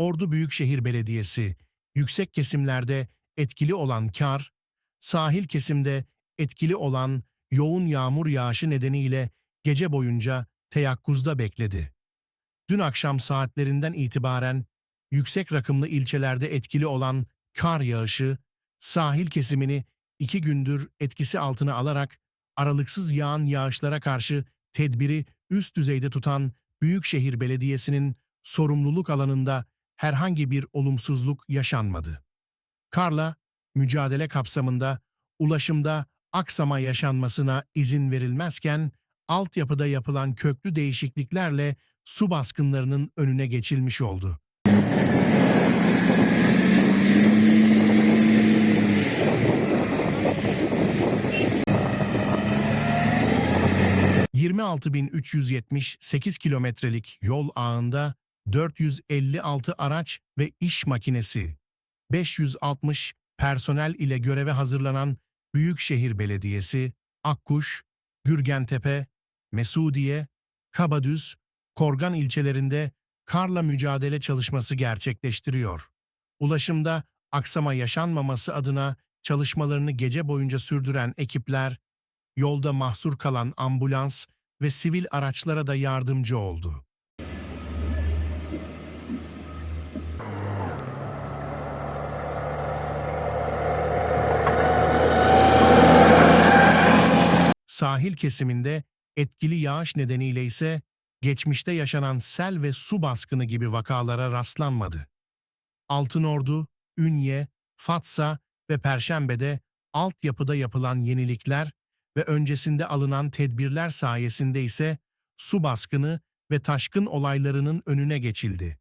Ordu Büyükşehir Belediyesi, yüksek kesimlerde etkili olan kar, sahil kesimde etkili olan yoğun yağmur yağışı nedeniyle gece boyunca teyakkuzda bekledi. Dün akşam saatlerinden itibaren yüksek rakımlı ilçelerde etkili olan kar yağışı, sahil kesimini iki gündür etkisi altına alarak aralıksız yağan yağışlara karşı tedbiri üst düzeyde tutan Büyükşehir Belediyesi'nin sorumluluk alanında herhangi bir olumsuzluk yaşanmadı. Karla mücadele kapsamında ulaşımda aksama yaşanmasına izin verilmezken altyapıda yapılan köklü değişikliklerle su baskınlarının önüne geçilmiş oldu. ...26.378 kilometrelik yol ağında 456 araç ve iş makinesi, 560 personel ile göreve hazırlanan Büyükşehir Belediyesi, Akkuş, Gürgentepe, Mesudiye, Kabadüz, Korgan ilçelerinde karla mücadele çalışması gerçekleştiriyor. Ulaşımda aksama yaşanmaması adına çalışmalarını gece boyunca sürdüren ekipler, yolda mahsur kalan ambulans ve sivil araçlara da yardımcı oldu. Sahil kesiminde etkili yağış nedeniyle ise geçmişte yaşanan sel ve su baskını gibi vakalara rastlanmadı. Altınordu, Ünye, Fatsa ve Perşembe'de altyapıda yapılan yenilikler ve öncesinde alınan tedbirler sayesinde ise su baskını ve taşkın olaylarının önüne geçildi.